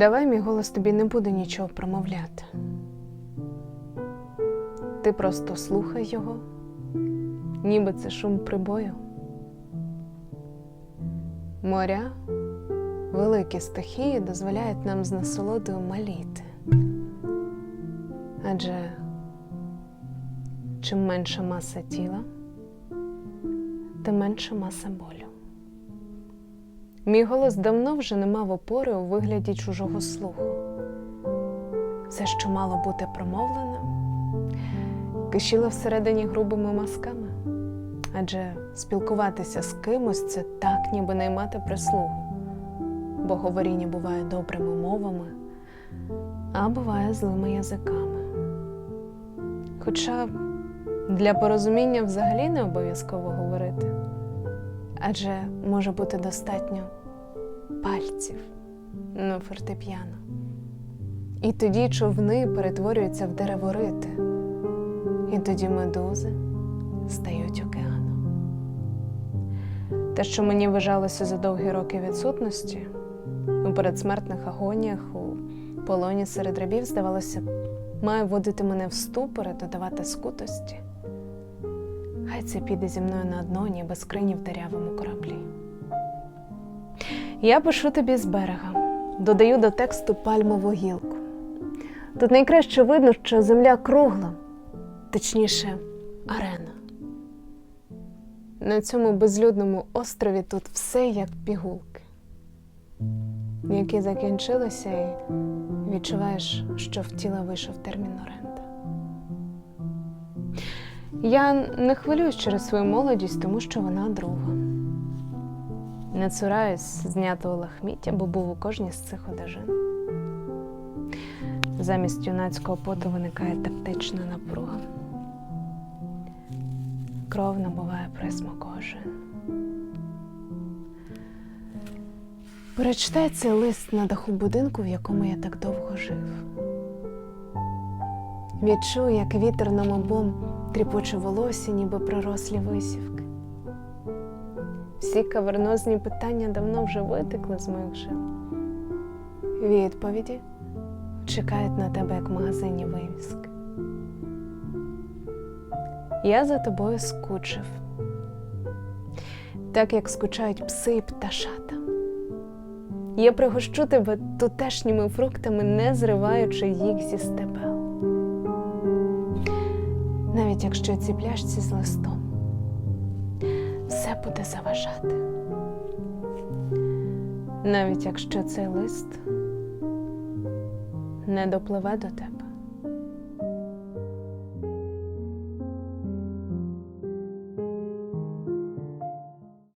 Давай мій голос тобі не буде нічого промовляти. Ти просто слухай його, ніби це шум прибою. Моря, великі стихії дозволяють нам з насолодою маліти. Адже чим менша маса тіла, тим менша маса болю. Мій голос давно вже не мав опори у вигляді чужого слуху. Все, що мало бути промовленим, кишіло всередині грубими мазками. Адже спілкуватися з кимось це так, ніби наймати прислугу, бо говоріння буває добрими мовами, а буває злими язиками. Хоча для порозуміння взагалі не обов'язково говорити, адже може бути достатньо пальців на фортепіано. І тоді човни перетворюються в дереворити, і тоді медузи стають океаном. Те, що мені вважалося за довгі роки відсутності, у передсмертних агоніях, у полоні серед рабів, здавалося, має вводити мене в ступори, додавати скутості. Хай це піде зі мною на дно, ніби скрині в дерявому кораблі. Я пишу тобі з берега, додаю до тексту пальмову гілку. Тут найкраще видно, що земля кругла, точніше, арена. На цьому безлюдному острові тут все як пігулки, які закінчилися, і відчуваєш, що в тіла вийшов термін оренди. Я не хвилююсь через свою молодість, тому що вона друга. Не цураюсь знятого лахміття, бо був у кожній з цих одежин. Замість юнацького поту виникає тактична напруга. Кров набуває присмак ожин. Перечитай цей лист на даху будинку, в якому я так довго жив. Відчуй, як вітер нам обом тріпоче волосся, ніби прирослі висівки. Всі кавернозні питання давно вже витекли з моїх жил. Відповіді чекають на тебе, як в магазині вивіски. Я за тобою скучив, так як скучають пси і пташата. Я пригощу тебе тутешніми фруктами, не зриваючи їх зі стебел. Навіть якщо ці пляшці з листом, все буде заважати. Навіть якщо цей лист не допливе до тебе.